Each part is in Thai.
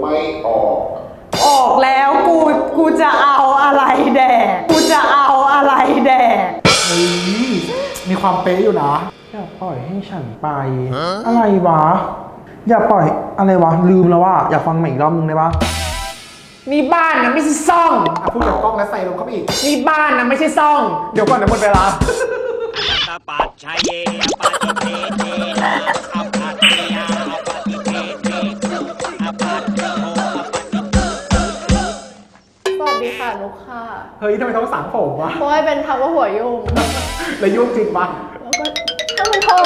ไม่ออก ออกแล้วกูกูจะเอาอะไรแดกกูจะเอาอะไรแดกเฮ้ยมีความเป๊ะอยู่นะ อย่าปล่อยให้ฉันไป อะไรวะ อย่าปล่อยอะไรวะ ลืมแล้วว่า อยากฟังใหม่อีกรอบนึงได้ปะนี่บ้านนะไม่ใช่ซ่อง อะพูดกับกล้องแล้วใส่ลงเข้าไปอีก นี่บ้านนะไม่ใช่ซ่อง เดี๋ยวก่อนเดี๋ยวหมดเวลา ตาปัจชัยเยอปฏิเทเทนะอปัตติย ฮ้ยทำไมต้องสางผมวะเพราะให้เป็นทักว่าหัวยุ่งแล้วยุ่งจริงปะแล้วก็ถ้ามันเถอะ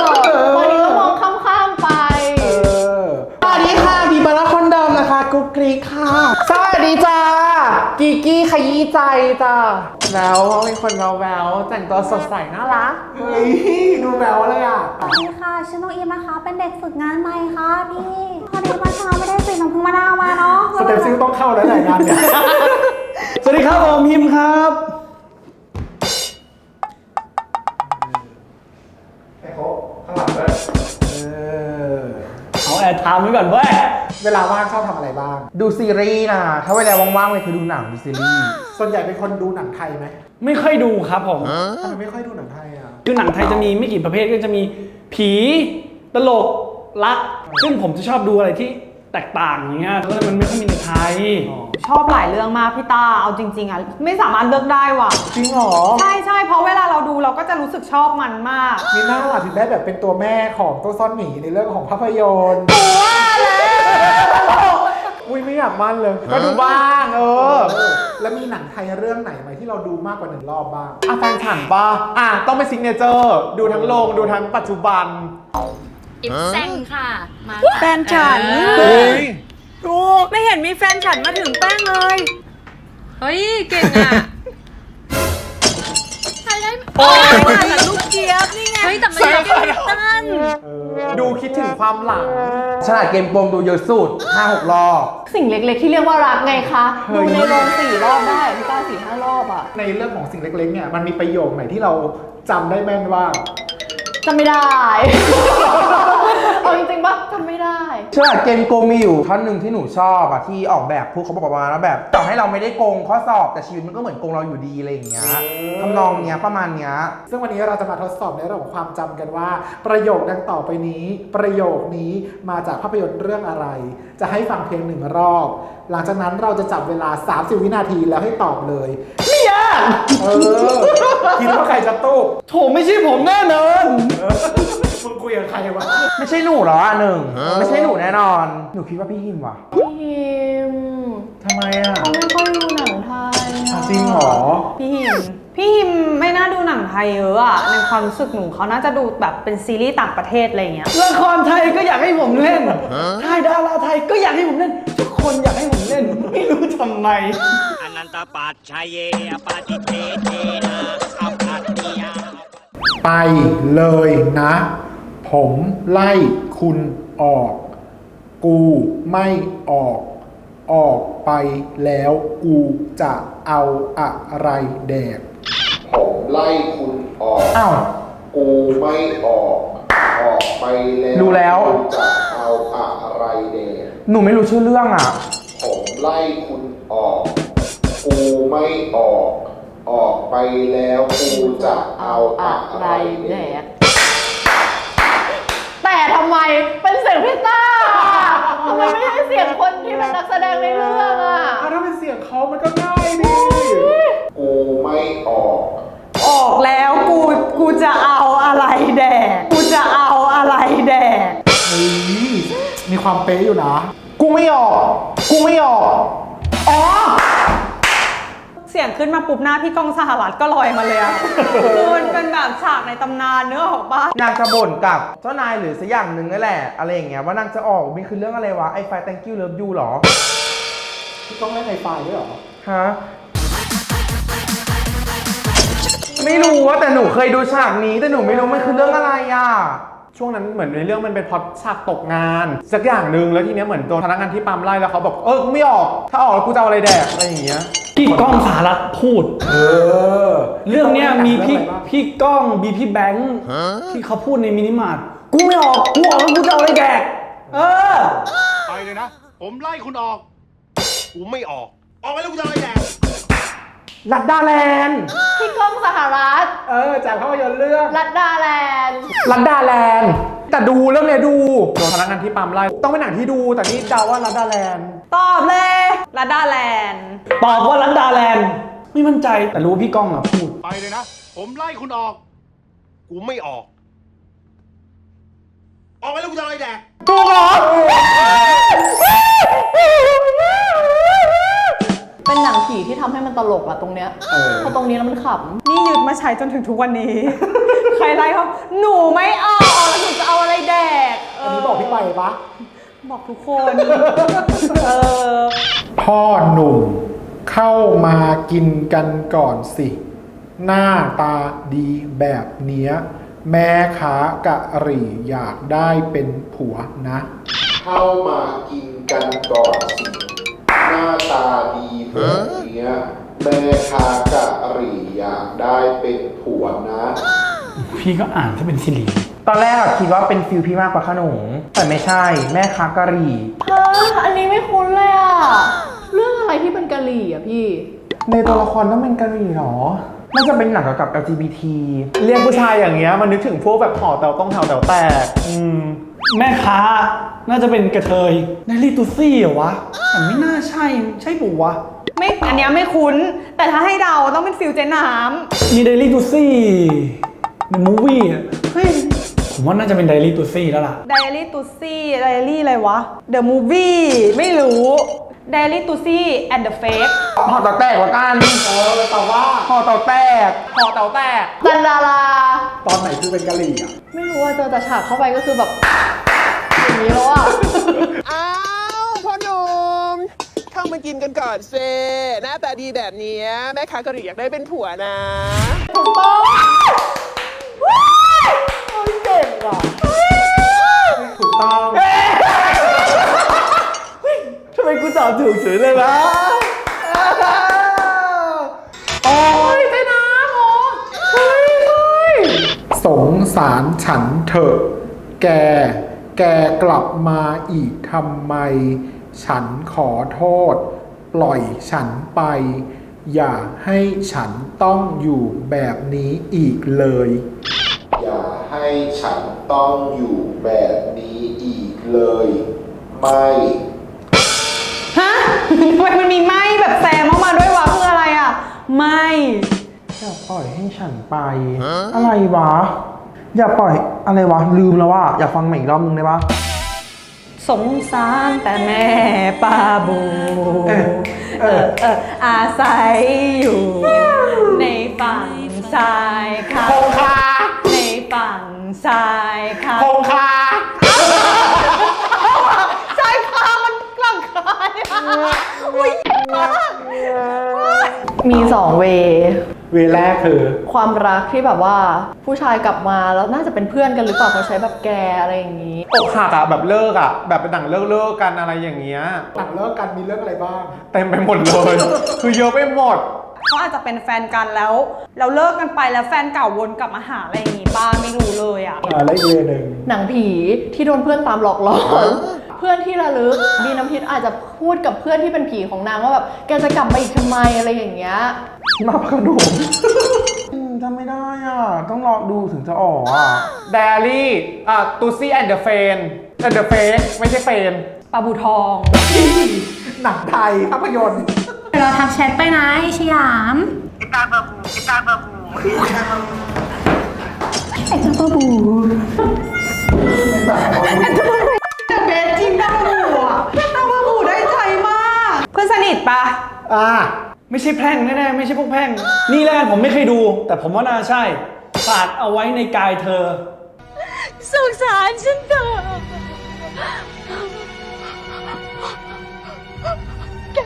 บางทีก็มองข้ามๆไป เออสวัสดีค่ะบีบาร่าคนเดิมนะคะกุ๊กกรีค่ะ สวัสดีจ้ากีกี้ขยี้ใจจ้าแล้วเป็นคนแววแววๆแต่งตัวสดใสน่ารัก เฮ้ยดูแววเลยอะสวัสดีค่ะชื่อน้องอีมนะคะ เป็นเด็กฝึกงานใหม่ค่ะพี่พอดีเมื่อเช้าไม่ได้ใส่น้ำผึ้งมะนาวมาเนาะสเต็ปซิลต้องเข้าแล้วแหละงานเนี่ย สวัสดีครับผมพิมครับให้เขาข้างหลังด้วยเออเอาแอร์ไทม์ไว้ก่อนเว้ยเวลาว่างชอบทำอะไรบ้าง ดูซีรีส์นะถ้าเวลาว่างๆเลยคือดูหนังดูซีรีส์ส่วนใหญ่เป็นคนดูหนังไทยไหมไม่ค่อยดูครับผมทำไมไม่ค่อยดูหนังไทยอะคือหนังไทยจะมีไม่กี่ประเภทก็จะมีผีตลกรักซึ่งผมจะชอบดูอะไรที่แตกต่างอย่างเงี้ยแล้วมันไม่ค่อยมีในไทย ชอบหลายเรื่องมากพี่ตาเอาจริง ๆอะไม่สามารถเลือกได้ว่ะ จริงเหรอใช่ใช่เพราะเวลาเราดูเราก็จะรู้สึกชอบมันมากมีหน้าถึงได้แบบเป็นตัวแม่ของตัวซ่อนหมีในเรื่องของภาพยนตร์ว่าแล้วอุ้ยไม่อยากมั่นเลย ก็ดูบ้างเออ แล้วมีหนังไทยเรื่องไหนไหมที่เราดูมากกว่าหนึ่งรอบบ้างอะแฟนฉันปะอะต้องเป็นซิกเนเจอร์ดูทั้งโรงดูทั้งปัจจุบันอิฟแซงค่ะมาแฟนฉัน เฮ้ยไม่เห็นมีแฟนฉันมาถึงแป้งเลย เฮ้ย เก่งอะ ใครได้โอ้ยแต่ลูกเจี๊ยบนี่ไง เฮ้ย แต่มันยังไม่ตันดูคิดถึงความหลัง ฉลาดเกมโกงดูเยอะสุด5 6รอบสิ่งเล็กๆ ที่เรียกว่ารักไงคะ ดูในโรงสี่รอบได้พี่ตาสี่ห้ารอบอะ ในเรื่องของสิ่งเล็กๆ เนี่ย มันมีประโยคไหนที่เราจำได้แม่นว่าจำไม่ได้ เอาจริงๆปะจำไม่ได้ฉลาดเกมโกงมีอยู่ท่อนหนึ่งที่หนูชอบอะที่ออกแบบพูดเขาบอกประมาณว่าแบบต่อให้เราไม่ได้โกงข้อสอบแต่ชีวิตมันก็เหมือนโกงเราอยู่ดีอะไรอย่างเงี้ยทำนองเนี้ยประมาณเนี้ย ซึ่งวันนี้เราจะมาทดสอบในเรื่องของความจำกันว่า ประโยคดังต่อไปนี้ ประโยคนี้มาจากภาพยนตร์เรื่องอะไร จะให้ฟังเพียงหนึ่งรอบ หลังจากนั้นเราจะจับเวลา 30 วินาทีแล้วให้ตอบเลยไม่ยากเออคิดว่าใครจะตู้ โถไม่ใช่ผมแน่นอนมึงคุยกับใครวะไม่ใช่หนูเหรออะหนึ่งไม่ใช่หนูแน่นอน หนูคิดว่าพี่หิมว่ะพี่ฮิมทำไมอะเขาไม่ค่อยดูหนังไทยอะจริงเหรอ พี่หิม พี่หิมไม่น่าดูหนังไทยเยอะอะในความรู้สึกหนูเขาน่าจะดูแบบเป็นซีรีส์ต่างประเทศอะไรอย่างเงี้ย ละครไทยก็อยากให้ผมเล่นถ่ายดาราไทยก็อยากให้ผมเล่น ทุกคนอยากให้ผมเล่น ไม่รู้ทำไมอนันตปัจชัยเยอปฏิเทเทนะอปัตติยาไปเลยนะ ผมไล่คุณออก กูไม่ออก ออกไปแล้วกูจะเอาอะไรแดก ผมไล่คุณออก อ้าว กูไม่ออก ออกไปแล้วรู้แล้วจะเอาอะไรแดก หนูไม่รู้ชื่อเรื่องอะ ผมไล่คุณออก กูไม่ออก ออกไปแล้วกูจะเอาอะไรแดกแต่ทำไม เป็นเสียงพี่ต้าทำไมไม่ใช่เสียงคนที่เป็นนักแสดงในเรื่องอะ ถ้าเป็นเสียงเขามันก็ง่ายดีกูไม่ออก ออกแล้วกูกูจะเอาอะไรแดกกูจะเอาอะไรแดกเฮ้ยมีความเป๊ะอยู่นะ กูไม่ออก กูไม่ออก อ๋อ เสียงขึ้นมาปุ๊บหน้าพี่ก้องสหรัฐก็ลอยมาเลยอะ คือมันเป็นแบบฉากในตำนานเนื้อออกปะนางจะบ่นกับเจ้านายหรือสักอย่างหนึ่งนั่นแหละ อะไรอย่างเงี้ยว่านางจะออกมันคือเรื่องอะไรวะไอ้ไฟ thank you love you เหรอพี่ต้องเล่นไฮไฟด้วยเหรอ ฮะไม่รู้ว่าแต่หนูเคยดูฉากนี้ แต่หนูไม่รู้มันคือเรื่องอะไรอะ ช่วงนั้นเหมือนในเรื่องมันเป็นพล็อตฉากตกงาน สักอย่างหนึ่งแล้วทีเนี้ยเหมือนตัวพนักงานที่ปั๊มไล่แล้วเขาบอกเออกูไม่ออก ถ้าออกแล้วกูจะเอาอะไรแดกอะไรอย่างเงี้ย พี่ก้องสารัตพูด เออ เรื่องเนี้ยมีพี่เรื่องอะไรบ้างพี่ก้องมีพี่แบงค์ที่เขาพูดในมินิมาร์ทกูไม่ออกกูออกแล้วกูจะเอาอะไรแดกเออ ไปเลยนะ ผมไล่คุณออก กูไม่ออก ออกไปแล้วกูจะอะไรแดกลัดดาแลนด์พี่ก้องสหรัฐ เออ จากภาพยนตร์เรื่องรัดดาแลนด์ ลัดดาแลนด์แต่ดูเรื่องเนี้ยดูโดนพนักงานที่ปั๊มไล่ต้องเป็นหนังที่ดูแต่นี่เดาว่าลัดดาแลนด์ ตอบเลยลาดาแลนด์ ตอบว่าลันดาแลนด์ไม่มั่นใจแต่รู้ว่าพี่ก้องอะพูด ไปเลยนะ ผมไล่คุณออก กูไม่ออก ออกไปแล้วกูจะอะไรแดกถูกเหรอเป็นหนังผีที่ทำให้มันตลกอะตรงเนี้ยเพราะตรงนี้แล้วมันขนี่ยึดมาใช้จนถึงทุกวันนี้ ใครไล่เขาหนูไม่เอาแล้วหนูจะเอาอะไรแดกเอันนี้บอกพี่ไปปะ บอกทุกคน เออ พ่อหนุ่มเข้ามากินกันก่อนสิ หน้าตาดีแบบเนี้ย แม่ค้ากะหรี่อยากได้เป็นผัวนะ เข้ามากินกันก่อนสิ หน้าตาดีแบบเนี้ย แม่ค้ากะหรี่อยากได้เป็นผัวนะ พี่ก็อ่านถ้าเป็นสิริ ตอนแรกอะคิดว่าเป็นฟิลพี่มากกว่าขนมแต่ไม่ใช่ แม่ค้ากะหรี่ำฮะอันนี้ไม่คุ้นเลยอะเรื่องอะไรที่เป็นกะหรี่อะพี่ ในตัวละครต้องเป็นกะหรี่เหรอน่าจะเป็นหนังเกี่ยวกับ LGBT เรียกผู้ชายอย่างเงี้ยมันนึกถึงพวกแบบห่อแต๋วต้องแถวแต๋วแตกอืมแม่ค้า น่าจะเป็นกระเทยไดลี่ตูซี่เหรอวะแต่ไม่น่าใช่ใช่ปุ๊วะไม่ อันเนี้ยไม่คุ้น แต่ถ้าให้เดาต้องเป็นฟิลเจน้มีไดลี่ตูซี่ในมูวี่อะเฮ้ย ผมว่าน่าจะเป็นไดลี่ตูซี่แล้วล่ะำ Diary to See Diary อะไรวะ The Movie ไม่รู้ Diary to See and the Fake ห่อเต๋วแตกละกันเออแต่ว่าห่อเต๋วแตกห่อเต๋วแตกจันดาราตอนไหนคือเป็นกะหรี่อะ ไม่รู้ว่าเจอแต่ฉากเข้าไปก็คือแบบ อย่างนี้แล้วอะอ้าวพ่อหนุ่มเข้ามากินกันก่อนเซหน้าตาดีแบบเนี้ยแม่ค้ากะหรี่อยากได้เป็นผัวนะถูกต้อง ถูกต้องทำไมกูตอบถูกเฉยเลยวะโอ้ยใต้น้ำเหรอเฮ้ยเฮ้ยสงสารฉันเถอะ แก แกกลับมาอีกทำไม ฉันขอโทษ ปล่อยฉันไป อย่าให้ฉันต้องอยู่แบบนี้อีกเลยอย่าให้ ฉันต้องอยู่แบบนี้อีกเลย ไม่ ฮะ ทำไมมันมีไหมแบบแซมออกมาด้วยวะคืออะไรอะ ไม่ อย่าปล่อยให้ฉันไป อะไรวะ อย่าปล่อยอะไรวะ ลืมแล้วว่า อยากฟังใหม่อีกรอบนึงได้ปะ สงสารแต่แม่ปลาบูเออเออ เอออาศัยอยู่ ในฝั่งชายค่ะคงคาในฝั่ง ชายค่ะคงคาชายค่ะมันกลังคายอะอุ้ยมากมีสองเวย์เวแรกคือ ความรักที่แบบว่าผู้ชายกลับมาแล้วน่าจะเป็นเพื่อนกันหรือเปล่าเขาใช้แบบแกอะไรอย่างนี้ อกหักอะแบบเลิกอะแบบเป็นหนังเลิกเลิกๆกันอะไรอย่างเงี้ยหลังเลิกกันมีเรื่องอะไรบ้าง เต็มไปหมดเลย คือเยอะไปหมด เขาอาจจะเป็นแฟนกันแล้ว เราเลิกกันไปแล้วแฟนเก่าวนกลับมาหาอะไรอย่างงี้ป้าไม่รู้เลยอะ อ่าแล้วอีกเวหนึ่งหนังผีที่โดนเพื่อนตามหลอกหลอน เพื่อนที่ระลึกบีน้ำพิษอาจจะพูดกับเพื่อนที่เป็นผีของนางว่าแบบแกจะกลับมาอีกทำไมอะไรอย่างเงี้ย มาพระขนมอืมจำไม่ได้อะ ต้องรอดูถึงจะออกอะ d ดรี่อะตูซี่แอนเดอะเฟนแอนเดอะเฟกไม่ใช่เฟนปลาบูทอง หนังไทยภาพยนตร์เราทักแชทไปนะไอ้สยามเบ สจริงตั้งหูอะตั้งหูได้ใจมาก เพื่อนสนิทปะอ่า ไม่ใช่แพร่งแน่ๆไม่ใช่พวกแพร่ง นี่แล้วกันผมไม่เคยดู แต่ผมว่าน่าใช่ฝากเอาไว้ในกายเธอ สงสารฉันเถอะแก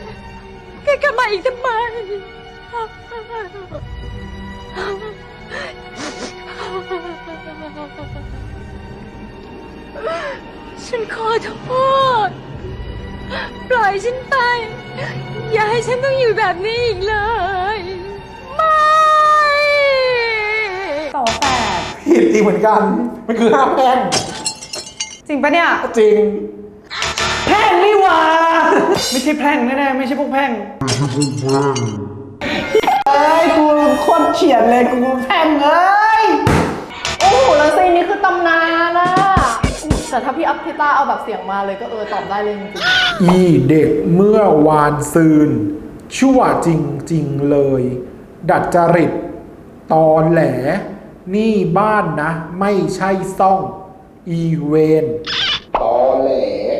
แกกลับมาอีกทำไม ฉันขอโทษ ปล่อยฉันไป อย่าให้ฉันต้องอยู่แบบนี้อีกเลย ไม่ต่อแฝดผิดจริงเหมือนกัน มันคือห้าแพร่งจริงปะเนี่ย จริง แพพร่งนี่หว่า ไม่ใช่แพร่งแน่ๆไม่ใช่พวกแพร่งเอ้ยกูโคตรเฉียดเลยกูแพงเอ้ย โอ้โหแล้วซีนนี้คือตำนานอะ แต่ถ้าพี่อัพพิต้าเอาแบบเสียงมาเลยก็เออตอบได้เลยจริงอีเด็กเมื่อวานซืน ชั่วจริงๆเลย ดัดจริตตอนแหล นี่บ้านนะ ไม่ใช่ซ่อง อีเวน ตอแหล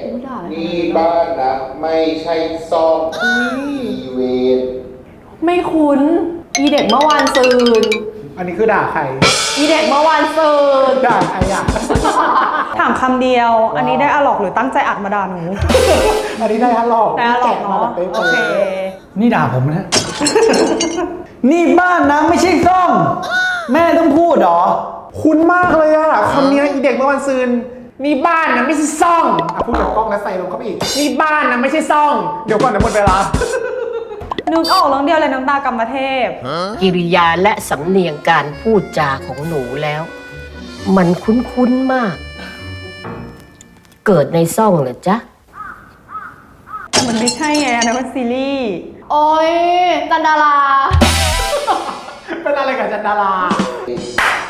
อุ๊ยด่าอะไรขนาดนั้นนี่บ้านนะไม่ใช่ซ่องอีเวนๆไม่คุ้นอีเด็กเมื่อวานซืน อันนี้คือด่าใคร อีเด็กเมื่อวานซืนด่าใครอะ ถามคำเดียว อันนี้ได้อะหลอกหรือตั้งใจอัดมาด่าหนู อันนี้ได้ฮัลโหลได้อะหลอกมาเนาะแบบเป๊ะโอเคนี่ด่าผมนะ นี่บ้านนะไม่ใช่ซ่อง แม่ต้องพูดเหรอ คุ้นมากเลยอะคำเนี้ยอีเด็กเมื่อวันซืนนี่บ้านนะไม่ใช่ซ่อง อะพูดกับกล้องแล้วใส่ลงเข้าไปอีก นี่บ้านนะไม่ใช่ซ่อง เดี๋ยวก่อนนะหมดเวลา นึกออกเรื่องเดียวเลยน้ำตากรรมเทพ กิริยาและสำเนียงการพูดจาของหนูแล้ว มันคุ้นๆมาก เกิดในซ่องเหรอจ๊ะแต่มันไม่ใช่ไงอันนั้นมันซีรีส์โอ้ยจันดาราเป็นอะไรกับจันดารา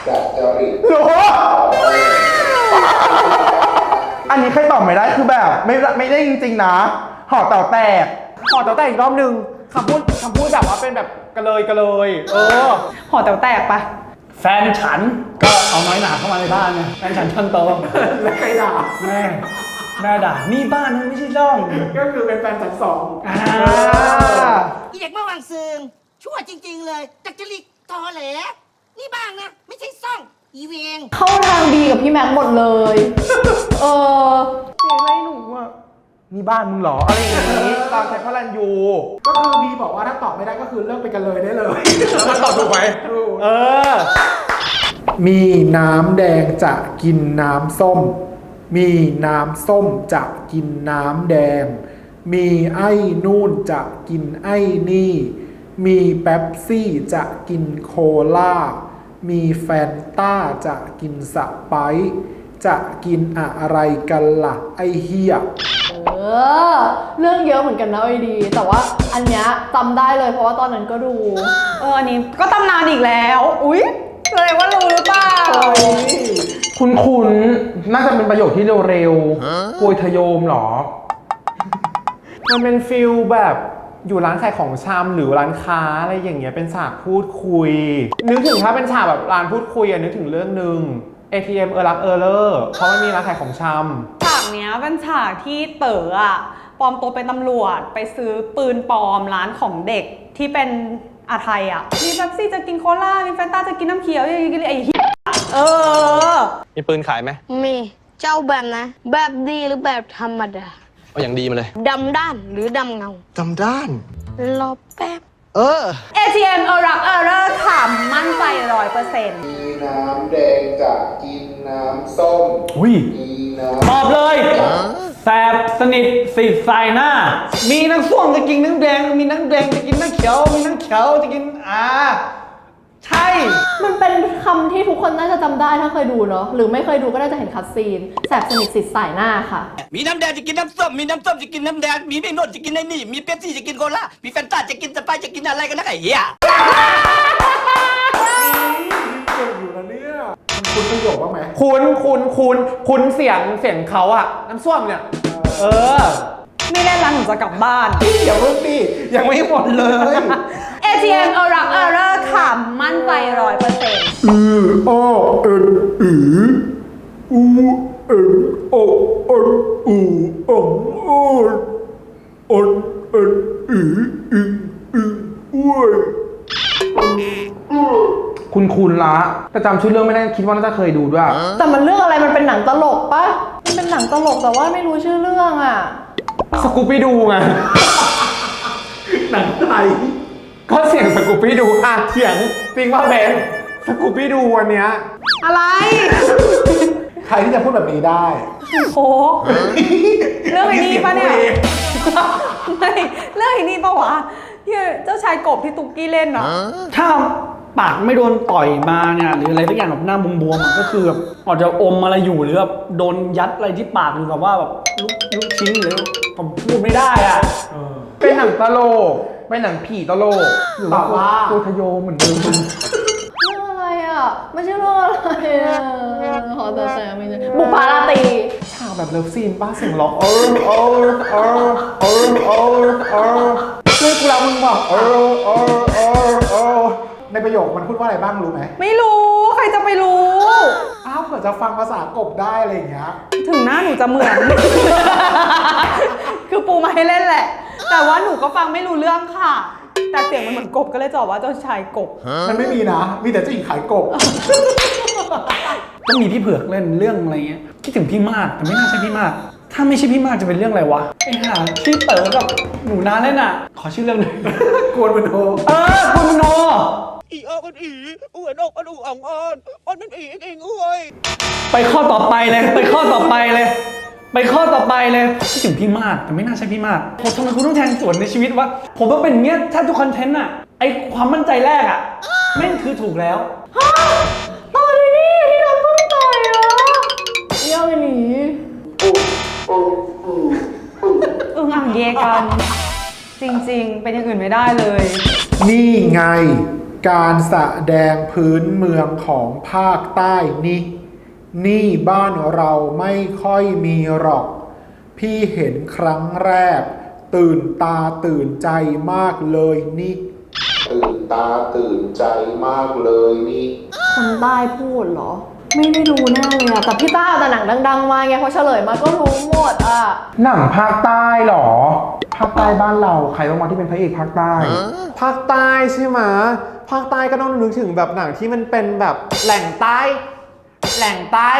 ดัดจริตโหอันนี้ใครตอบไม่ได้คือแบบ ไม่ไม่ได้จริงๆนะหอเต่าแตกหอเต่าแตกอีกรอบหนึ่ง คำพูดคำพูดแบบว่าเป็นแบบกระเลยกระเลย เออ หอแต๋วแตกปะแฟนฉันก็เอาน้อยหนาเข้ามาในบ้านไงแฟนฉันคนโตแล้วใครด่าแม่แม่ด่านี่บ้านนะไม่ใช่ซ่องก็คือเป็นแฟนจัดสองอ่าอีเด็กเมื่อวางซืนชั่วจริง ๆ เลยจักจริตตอแหลนี่บ้างนะ ไม่ใช่ซ่อง อีเวงเข้าทางดีกับพี่แม็กซ์หมดเลย เออเจ๊ไล่หนูอะ นี่บ้านมึงเหรออะไรอย่างนี้ ตามแท็กพลันยู ก็คือบีบอกว่าถ้าตอบไม่ได้ก็คือเลิกไปกันเลยได้เลยมันตอบถูกไหมเออ มีน้ำแดงจะกินน้ำส้ม มีน้ำส้มจะกินน้ำแดง มีไอ้นู่นจะกินไอ้นี่ มีเป๊ปซี่จะกินโคลา มีแฟนต้าจะกินสไปร์จะกินอะไรกันล่ะไอ้เฮีย เออ เรื่องเยอะเหมือนกันนะไอดี แต่ว่าอันเนี้ยจำได้เลยเพราะว่าตอนนั้นก็ดู เอออันนี้ก็ตำนานอีกแล้ว อุ๊ยแสดงว่ารู้หรือเปล่า คุณคุณน่าจะเป็นประโยคที่เร็วๆโกยทะโยมเหรอ มันเป็นฟิลแบบอยู่ร้านขายของชำหรือร้านค้าอะไรอย่างเงี้ยเป็นฉากพูดคุย นึกถึงถ้าเป็นฉากแบบร้านพูดคุยอะนึกถึงเรื่องหนึ่ง ATM เออรักเออเลอร์เพราะมันมีร้านขายของชำฉากเนี้ยเป็นฉากที่เต๋ออะปลอมตัวเป็นตำรวจไปซื้อปืนปลอมร้านของเด็กที่เป็นอาไทยอะมีเป๊ปซี่จะกินโคลามีแฟนต้าจะกินน้ำเขียวอย่างงี้ไอ้เหี้ยเออมีปืนขายไหมมีเจ้าแบบนะ แบบดีหรือแบบธรรมดาเอาอย่างดีมาเลย ดำด้านหรือดำเงา จำด้าน รอแป๊บ เออ ATM เออรักเออเรอร์ขำมั่นใจร้อยเปอร์เซ็นต์มีน้ำแดงจะกินน้ำส้ม อุ้ยมีน้ำตอบเลยแสบสนิทสิใส่หน้า มีน้ำส้มจะกินน้ำแดง มีน้ำแดงจะกินน้ำเขียว มีน้ำเขียวจะกินอ่า ใช่ มันเป็นคำที่ทุกคนน่าจะจำได้ถ้าเคยดูเนาะหรือไม่เคยดูก็น่าจะเห็นคัดซีนแสบสนิทสิทธิ์สายหน้าค่ะ มีน้ำแดงจะกินน้ำส้มมีน้ำส้มจะกินน้ำแดงมีไม่นวดจะกินไอ้นี่ มีเป๊ปซี่จะกินโคลามีแฟนตาจะกินสไปร์จะกินอะไรกันนะไอ้เหี้ย เก่งอยู่นะเนี่ยมันคุณประโยคบ้างไหมคุ้นคุ้นคุ้นคุ้นเสียงเสียงเขาอะน้ำส้วมเนี่ย เออ ไม่เล่นแล้วหนูจะกลับบ้านเดี๋ยวเพิ่งดิยังไม่หมดเลย ATM เออรักเออเรอร์ขำมั่นใจร้อยเปอร์เซ็นต์อืออ้อเอ็นอีอูเอ็นโอเอ็นอูอ่องอ้อนอ่อนเอ็นอีอีอีอ้วยคุณคุณละแต่จำชื่อเรื่องไม่ได้คิดว่าน่าจะเคยดูด้วย แต่มันเรื่องอะไรมันเป็นหนังตลกปะมันเป็นหนังตลกแต่ว่าไม่รู้ชื่อเรื่องอะ สกูปปี้ดูไง หนังไทย ก็เสียงสกูปปี้ดูอะเถียงจริงว่าเบนสกูปปี้ดูวันเนี้ยอะไรใครที่จะพูดแบบนี้ได้โคกเรื่องไอ้นี่ปะเนี่ยไม่เรื่องไอ้นี่ปะวะที่เจ้าชายกบที่ตุกกี้เล่นเหรอถ้าปากไม่โดนต่อยมาเนี่ยหรืออะไรสักอย่างแบบหน้าบวมๆอะก็คือแบบอาจจะอมอะไรอยู่หรือแบบโดนยัดอะไรที่ปากหรือแบบว่าแบบลูกลูกชิ้นหรือผมพูดไม่ได้อะเป็นหนังตลก เป็นหนังผีตลกหรือว่าตอบว่า โกทโยมเหมือนเดิมเรื่องอะไรอะไม่ใช่เรื่องอะไรอะขอแต่แต่ไม่ใช่บุพาราตรีฉากแบบเลิฟซีนป้าเสียงร้องเออเออเออเออเออเออช่วยกูแล้วมึงบอกเออเออเออเออในประโยคมันพูดว่าอะไรบ้างรู้ไหมไม่รู้ใครจะไปรู้ อ้าวเผื่อจะฟังภาษากบได้อะไรอย่างเงี้ย ถึงหน้าหนูจะเหมือน คือปูมาให้เล่นแหละ แต่ว่าหนูก็ฟังไม่รู้เรื่องค่ะ แต่เสียงมันเหมือนกบก็เลยจะบอกว่าเจ้าชายกบ มันไม่มีนะ มีแต่เจ้าหญิงขายกบ ต้องมีพี่เผือกเล่นเรื่องอะไรเงี้ย คิดถึงพี่มากแต่ไม่น่าใช่พี่มาก ถ้าไม่ใช่พี่มากจะเป็นเรื่องอะไรวะไอ้ห่าที่เต๋อกับหนูนาเล่นอะ ขอชื่อเรื่องหน่อยกวนมันโทเออกวนมโนอีออกมันอีอ้วนออกมันอูอ่องอ่อนอ่อนมันอีเองอ้วยไปข้อต่อไปเลย ไปข้อต่อไปเลย ไปข้อต่อไปเลยคิดถึงพี่มากแต่ไม่น่าใช่พี่มากโหทำไมคุณต้องแทงสวนในชีวิตวะผมต้องเป็นอย่างเงี้ยถ้าทุกคอนเทนต์อะไอความมั่นใจแรกอะแม่งคือถูกแล้วต่อเลยนี่ที่โดนพึ่งต่อยเหรอเยี่ยมหนีอึ้งอ่างเยกัน จริงๆ เป็นอย่างอื่นไม่ได้เลย นี่ไง การแสดงพื้นเมืองของภาคใต้นี่ นี่บ้านเราไม่ค่อยมีหรอก พี่เห็นครั้งแรก ตื่นตาตื่นใจมากเลยนี่ ตื่นตาตื่นใจมากเลยนี่ คนใต้พูดเหรอ ไม่ได้รู้แน่เลยอะแต่พี่ต้าเอาแต่หนังดัง ๆ มาไงพอเฉลยมาก็รู้หมดอะหนังภาคใต้เหรอ ภาคใต้บ้านเราใครบ้างวะที่เป็นพระเอกภาคใต้ ภาคใต้ใช่ไหมภาคใต้ก็ต้องนึกถึงแบบหนังที่มันเป็นแบบแหล่งใต้ แหล่งใต้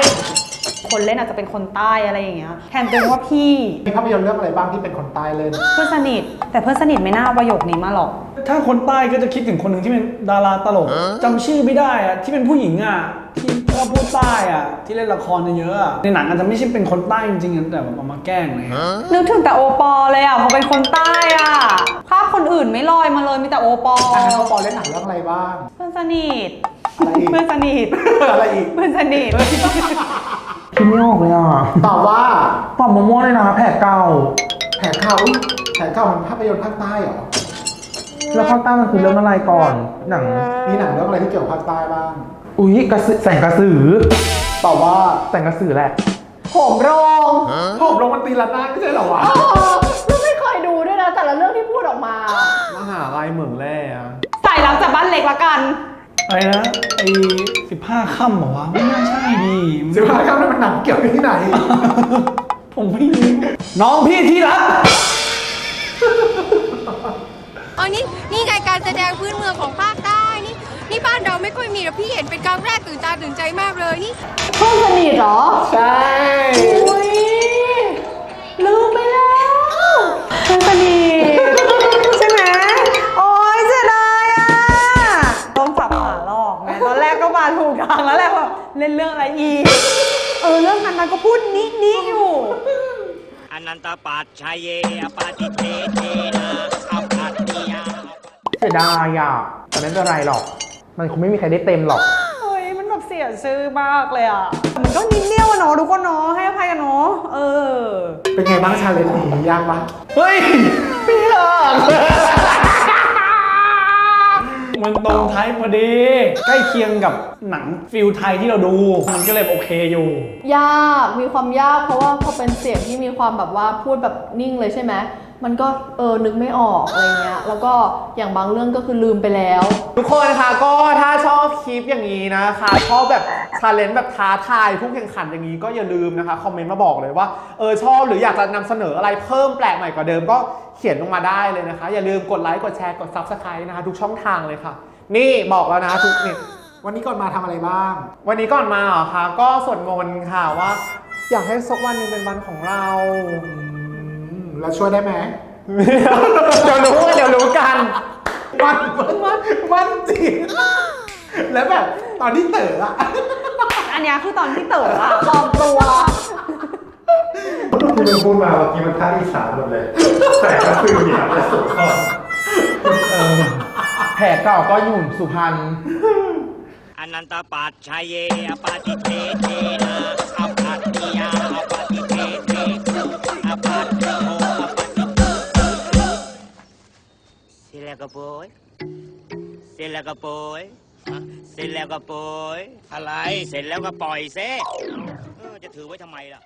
คนเล่นอาจจะเป็นคนใต้อะไรอย่างเงี้ยแทนตัวเองว่าพี่มีภาพยนตร์เรื่องอะไรบ้างที่เป็นคนใต้เล่น เพื่อนสนิท แต่เพื่อนสนิทไม่น่าเอาประโยคนี้มาหรอก ถ้าคนใต้ก็จะคิดถึงคนหนึ่งที่เป็นดาราตลกจำชื่อไม่ได้อะที่เป็นผู้หญิงอะที่ชอบพูดใต้อะที่เล่นละครเยอะๆอะในหนังอาจจะไม่ใช่เป็นคนใต้จริงๆแต่แบบเอามาแกล้งอะไรเลยนึกถึงแต่โอปอเลยอะเพราะเป็นคนใต้อะภาพคนอื่นไม่ลอยมาเลยมีแต่โอปออันนั้นเขาปอเล่นหนังเรื่องอะไรบ้าง เพื่อนสนิท อะไรอีก เพื่อนสนิทอะไรอีก เพื่อนสนิทคิดไม่ออกเลยอะตอบว่าตอบมะม่วงเลยนะแผลเก่า แผนเก่าอุ๊ยแผนเก่ามันภาพยนตร์ภาคใต้เหรอ แล้วภาคใต้มันคือเรื่องอะไรก่อนหนัง มีหนังเรื่องอะไรที่เกี่ยวกับภาคใต้บ้าง อุ๊ยกระสือแสงกระสือตอบว่าแสงกระสือแหละ ผมโรงผมลงมันตีละนาดไม่ใช่เหรอวะเออแล้วไม่เคยดูด้วยนะแต่ละเรื่องที่พูดออกมา มหาลัยเหมืองแร่อะใส่รับจากบ้านเล็กละกัน อะไรนะไอ้สิบห้าค่ำเหรอวะไม่น่าใช่ดิสิบห้าคำนั้นมันหนังเกี่ยวกับที่ไหน ผมไม่รู้น้องพี่ที่รักอ๋อนี่นี่ไงการแสดงพื้นเมืองของภาคใต้นี่นี่บ้านเราไม่ค่อยมีแต่พี่เห็นเป็นครั้งแรกตื่นตาตื่นใจมากเลยนี่ เพื่อนสนิทเหรอ ใช่อุ้ยลืมไปแล้วเพื่อนสนิท มาถูกทางแล้วแหละแบบเล่นเรื่องอะไรอีกเออเรื่องนั้นนะก็พูดนินิอยู่อนันตปัจชัยเยอปาติเทเทนะอัปปัตติยาเสียดายอะแต่ไม่เป็นไรหรอก มันคงไม่มีใครได้เต็มหรอก เฮ้ยมันแบบเสียชื่อมากเลยอะ มันก็นิดเดียวอะเนาะทุกคนเนาะให้อภัยกันเนาะเออ เป็นไงบ้างชาเลนจ์นี้ยากปะเฮ้ยพี่ยาก มันตรงไทยพอดี ใกล้เคียงกับหนังฟิลไทยที่เราดู มันก็เลยโอเคอยู่ ยากมีความยากเพราะว่าพอเป็นเสียงที่มีความแบบว่าพูดแบบนิ่งเลยใช่ไหมมันก็เออนึกไม่ออกอะไรเงี้ยแล้วก็อย่างบางเรื่องก็คือลืมไปแล้ว ทุกคนคะก็ถ้าชอบคลิปอย่างนี้นะคะชอบแบบ ชาเลนจ์แบบท้าทายผู้แข่งขันอย่างนี้ก็อย่าลืมนะคะคอมเมนต์มาบอกเลยว่าเออชอบหรืออยากจะนำเสนออะไรเพิ่มแปลกใหม่กว่าเดิมก็เขียนลงมาได้เลยนะคะ อย่าลืมกดไลค์กดแชร์กด Subscribe นะคะ ทุกช่องทางเลยค่ะ นี่บอกแล้วนะทุกนี่วันนี้ก่อนมาทำอะไรบ้าง วันนี้ก่อนมาเหรอคะก็สวดมนต์ค่ะว่า อยากให้สักวันหนึ่งเป็นวันของเราอืมแล้วช่วยได้ไหมเดี๋ยวรู้เดี๋ยวรู้กันมันมันมันมันจริงแล้วแบบตอนที่เต๋ออะ อันเนี้ยคือตอนที่เต๋ออะปลอมตัว ที่มึงพูดมาเมื่อกี้มันท่าอีสานหมดเลยแต่ก็คือเนี่ยและสุดทอนเออแผลเก่าก็อยู่สุพรรณอนันตปัจชัยเยอปาติเทเทนะอปัตติยาอปาติเทเทอปัตติโมอปัตติเสร็จแล้วก็โปยเสร็จแล้วก็โปยฮะ เสร็จแล้วก็โปยอะไร เสร็จแล้วก็ปล่อยเซเออจะถือไว้ทำไมล่ะ